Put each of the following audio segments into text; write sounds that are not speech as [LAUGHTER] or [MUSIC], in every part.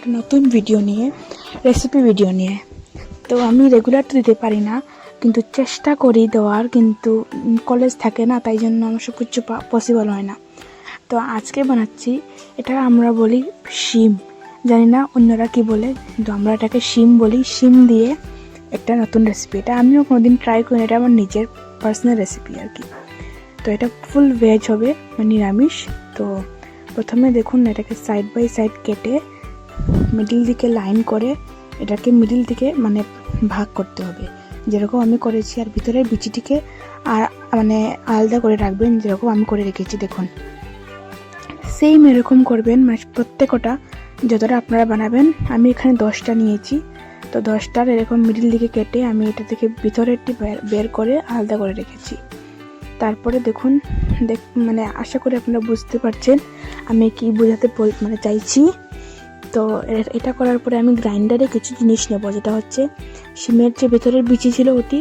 একটা নতুন ভিডিও নিয়ে রেসিপি ভিডিও নিয়ে। তো আমি রেগুলার তো দিতে পারি না, কিন্তু চেষ্টা করি দেওয়ার, কিন্তু কলেজ থাকে না, তাই জন্য আমার সব কিছু পসিবল হয় না। তো আজকে বানাচ্ছি, এটা আমরা বলি শিম। জানি না অন্যরা কি বলে, কিন্তু আমরা এটাকে শিম বলি। শিম দিয়ে একটা নতুন রেসিপি এটা আমিও কোনোদিন ট্রাই করি এটা আমার নিজের পার্সোনাল রেসিপি আর কি। তো এটা ফুল ভেজ হবে মানে নিরামিষ। তো প্রথমে দেখুন, এটাকে সাইড বাই সাইড কেটে মিডিল দিকে লাইন করে এটাকে মিডিল দিকে মানে ভাগ করতে হবে। যেরকম আমি করেছি আর ভিতরের বিচিটিকে আর মানে আলাদা করে রাখবেন, যেরকম আমি করে রেখেছি, দেখুন। সেম এরকম করবেন মানে প্রত্যেকটা যতটা আপনারা বানাবেন, আমি এখানে দশটা নিয়েছি। তো দশটার এরকম মিডিল দিকে কেটে আমি এটা থেকে ভিতরেরটি বের- বের করে আলাদা করে রেখেছি। তারপরে দেখুন, দেখ মানে আশা করি আপনারা বুঝতে পারছেন আমি কি বোঝাতে মানে চাইছি। তো এটা করার পরে আমি গ্রাইন্ডারে কিছু জিনিস নেব। যেটা হচ্ছে সিমের যে ভেতরের বিচি ছিল ওটি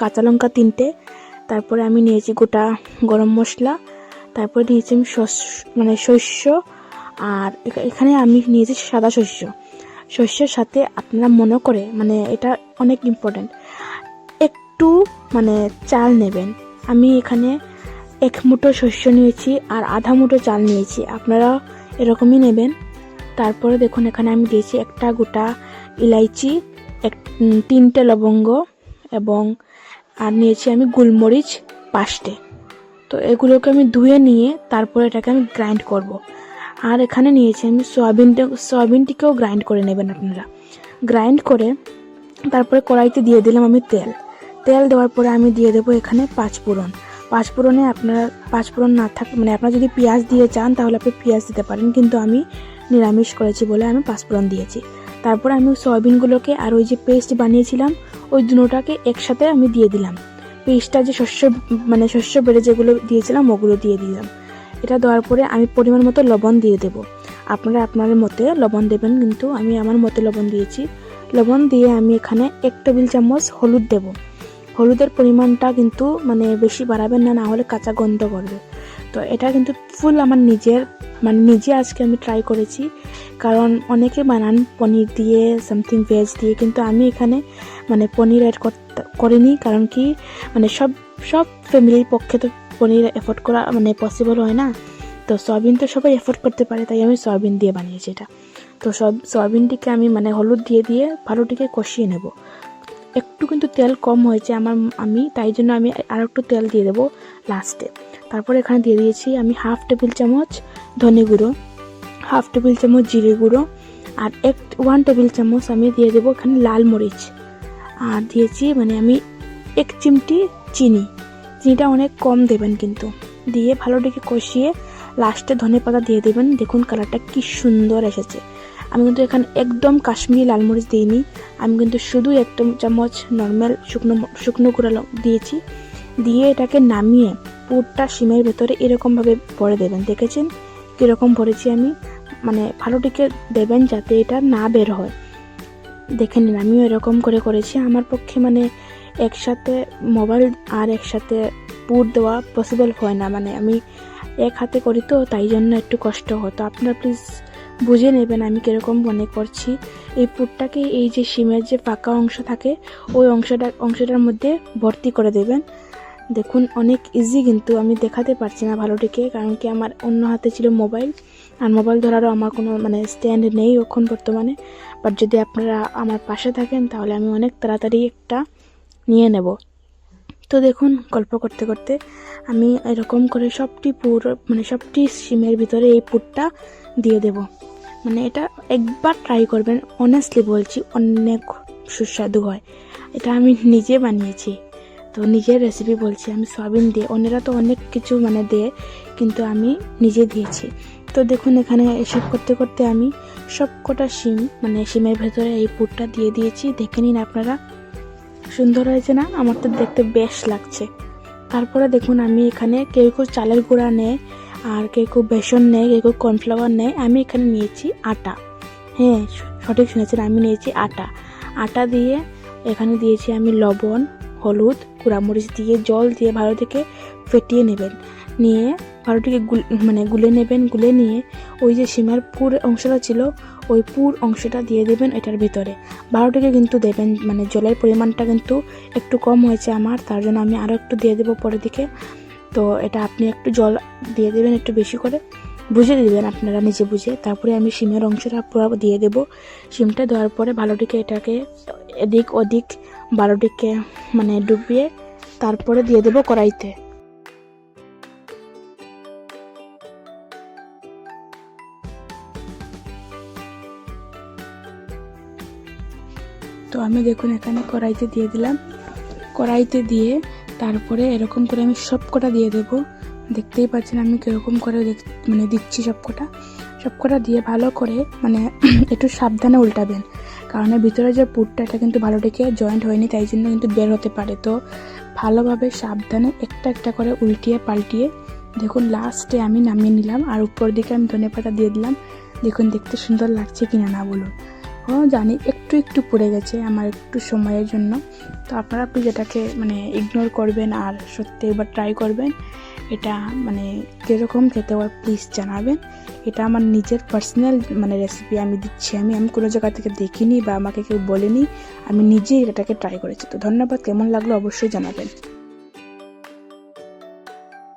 কাঁচা লঙ্কা তিনটে, তারপরে আমি নিয়েছি গোটা গরম মশলা, তারপরে নিয়েছি আমি শস্য মানে শস্য, আর এখানে আমি নিয়েছি সাদা শস্য। শস্যের সাথে আপনারা মনে করে মানে এটা অনেক ইম্পর্ট্যান্ট একটু মানে চাল নেবেন। আমি এখানে এক মুঠো শস্য নিয়েছি আর আধা মুঠো চাল নিয়েছি। আপনারা এরকমই নেবেন। তারপরে দেখুন, এখানে আমি দিয়েছি একটা গোটা ইলাইচি, এক তিনটে লবঙ্গ এবং, আর নিয়েছি আমি গোলমরিচ পাঁচটে। তো এগুলোকে আমি ধুয়ে নিয়ে তারপরে এটাকে আমি গ্রাইন্ড করব। আর এখানে নিয়েছি আমি সয়াবিনটা সয়াবিনটিকেও গ্রাইন্ড করে নেবেন আপনারা। গ্রাইন্ড করে তারপরে কড়াইতে দিয়ে দিলাম আমি তেল। তেল দেওয়ার পরে আমি দিয়ে দেবো এখানে পাঁচ ফোড়ন। পাঁচ ফোড়নে আপনারা, পাঁচ ফোড়ন না থাক মানে আপনারা যদি পেঁয়াজ দিয়ে চান তাহলে আপনি পেঁয়াজ দিতে পারেন, কিন্তু আমি নিরামিষ করেছি বলে আমি পাঁচ ফোড়ন দিয়েছি। তারপর আমি সয়াবিনগুলোকে আর ওই যে পেস্ট বানিয়েছিলাম, ওই দুটোটাকে একসাথে আমি দিয়ে দিলাম। পেস্টটা যে শস্য মানে শস্য বেড়ে যেগুলো দিয়েছিলাম, ওগুলো দিয়ে দিলাম। এটা দেওয়ার পরে আমি পরিমাণ মতো লবণ দিয়ে দেবো। আপনারা আপনার মতে লবণ দেবেন, কিন্তু আমি আমার মতে লবণ দিয়েছি। লবণ দিয়ে আমি এখানে এক টেবিল চামচ হলুদ দেব। হলুদের পরিমাণটা কিন্তু মানে বেশি বাড়াবেন না না হলে কাঁচা গন্ধ করবে। তো এটা কিন্তু ফুল আমার নিজের মানে নিজে আজকে আমি ট্রাই করেছি। কারণ অনেকে বানান পনির দিয়ে সামথিং ভেজ দিয়ে, কিন্তু আমি এখানে মানে পনির অ্যাড করিনি। কারণ কি? মানে সব সব ফ্যামিলির পক্ষে তো পনির এফোর্ড করা মানে পসিবল হয় না। তো সয়াবিন তো সবাই এফোর্ড করতে পারে, তাই আমি সয়াবিন দিয়ে বানিয়েছি এটা। তো সব, সয়াবিনটিকে আমি মানে হলুদ দিয়ে দিয়ে ভালোটিকে কষিয়ে নেব। একটু কিন্তু তেল কম হয়েছে আমার, আমি, তাই জন্য আমি আর একটু তেল দিয়ে দেবো লাস্টে তারপর এখানে দিয়ে দিয়েছি আমি হাফ টেবিল চামচ ধনে গুঁড়ো, হাফ টেবিল চামচ জিরে গুঁড়ো আর এক, ওয়ান টেবিল চামচ আমি দিয়ে দেবো এখানে লাল মরিচ। আর দিয়েছি মানে আমি এক চিমটি চিনি। চিনিটা অনেক কম দেবেন কিন্তু। দিয়ে ভালো ডেকে কষিয়ে লাস্টে ধনে পাতা দিয়ে দেবেন। দেখুন কালারটা কি সুন্দর এসেছে। আমি কিন্তু এখানে একদম কাশ্মীরি লাল মরিচ দিইনি। আমি কিন্তু শুধু একটা চামচ নর্মাল শুকনো শুকনো গুঁড়া দিয়েছি। দিয়ে এটাকে নামিয়ে পুরটা সিমের ভেতরে এরকমভাবে ভরে দেবেন, দেখেছেন? কীরকম ভরেছি আমি? মানে ভালোটিকে দেবেন যাতে এটা না বের হয়। দেখে নিন, আমিও এরকম করে করেছি। আমার পক্ষে মানে একসাথে মোবাইল আর একসাথে পুর দেওয়া পসিবল হয় না। মানে আমি এক হাতে করি তো, তাই জন্য একটু কষ্ট হতো আপনারা প্লিজ বুঝে নেবেন আমি কীরকম মনে করছি। এই পুরটাকে এই যে সিমের যে ফাঁকা অংশ থাকে, ওই অংশটা, অংশটার মধ্যে ভর্তি করে দেবেন। দেখুন, অনেক ইজি কিন্তু আমি দেখাতে পারছি না ভালোটিকে, কারণ কি আমার অন্য হাতে ছিল মোবাইল আর মোবাইল ধরারও আমার কোনো মানে স্ট্যান্ড নেই এখন বর্তমানে। বাট যদি আপনারা আমার পাশে থাকেন, তাহলে আমি অনেক তাড়াতাড়ি একটা নিয়ে নেব। তো দেখুন, গল্প করতে করতে আমি এরকম করে সবটি পুর মানে সবটি সিমের ভিতরে এই পুরটা দিয়ে দেব। মানে এটা একবার ট্রাই করবেন অনেস্টলি বলছি, অনেক সুস্বাদু হয়। এটা আমি নিজে বানিয়েছি। তো নিজের রেসিপি বলছি, আমি সয়াবিন দিয়ে, অন্যরা তো অনেক কিছু মানে দেয়, কিন্তু আমি নিজে দিয়েছি। তো দেখুন, এখানে এসব করতে করতে আমি সব কটা শিম মানে শিমের ভেতরে এই পুরটা দিয়ে দিয়েছি। দেখে নিন আপনারা, সুন্দর হয়েছে না? আমার তো দেখতে বেশ লাগছে। তারপরে দেখুন, আমি এখানে কেউ কেউ চালের গুঁড়া নেয়, আর কেউ কেউ বেসন নেয়, কেউ কেউ কর্নফ্লাওয়ার নেয়। আমি এখানে নিয়েছি আটা। হ্যাঁ সঠিক শুনেছেন, আমি নিয়েছি আটা। আটা দিয়ে এখানে দিয়েছি আমি লবণ হলুদ, গুঁড়ামরিচ দিয়ে, জল দিয়ে ভালো থেকে ফেটিয়ে নেবেন। নিয়ে ভালোটিকে মানে গুলে নেবেন, গুলে নিয়ে ওই যে সিমার পুর অংশটা ছিল, ওই পুর অংশটা দিয়ে দেবেন এটার ভিতরে। বারোটাকে কিন্তু দেবেন মানে জলের পরিমাণটা কিন্তু একটু কম হয়েছে আমার, তার জন্য আমি আরও একটু দিয়ে দেবো পরের দিকে। তো এটা আপনি একটু জল দিয়ে দেবেন একটু বেশি করে। বুঝে দিবেন আপনারা নিজে বুঝে। তারপরে আমি সিমের অংশটা পুরো দিয়ে দেবো। সিমটা দেওয়ার পরে ভালোটিকে এটাকে এদিক ওদিক ভালোটিকে মানে ডুবিয়ে তারপরে দিয়ে দেবো কড়াইতে। তো আমি দেখুন এখানে কড়াইতে দিয়ে দিলাম। কড়াইতে দিয়ে তারপরে এরকম করে আমি সব কটা দিয়ে দেবো। দেখতেই পাচ্ছেন আমি কীরকম করে মানে দিচ্ছি সব কটা সব কটা দিয়ে ভালো করে মানে [CLEARS THROAT] একটু সাবধানে উল্টাবেন। কারণ ভিতরে যে পুরটা, এটা কিন্তু ভালো ডেকে জয়েন্ট হয়নি, তাই জন্য কিন্তু বের হতে পারে। তো ভালোভাবে সাবধানে একটা একটা করে উল্টিয়ে পাল্টিয়ে, দেখুন লাস্টে আমি নামিয়ে নিলাম, আর উপর দিকে আমি ধনে পাতা দিয়ে দিলাম। দেখুন দেখতে সুন্দর লাগছে কিনা না বলুন। ও, জানি একটু একটু পড়ে গেছে আমার একটু সময়ের জন্য। তো আপনারা প্লিজ এটাকে মানে ইগনোর করবেন আর সত্যি এবার ট্রাই করবেন। এটা মানে কীরকম খেতে হয় প্লিজ জানাবেন। এটা আমার নিজের পার্সোনাল মানে রেসিপি আমি দিচ্ছি। আমি আমি কোনো জায়গা থেকে দেখিনি বা আমাকে কেউ বলেনি। আমি নিজেই এটাকে ট্রাই করেছি। তো ধন্যবাদ, কেমন লাগল অবশ্যই জানাবেন।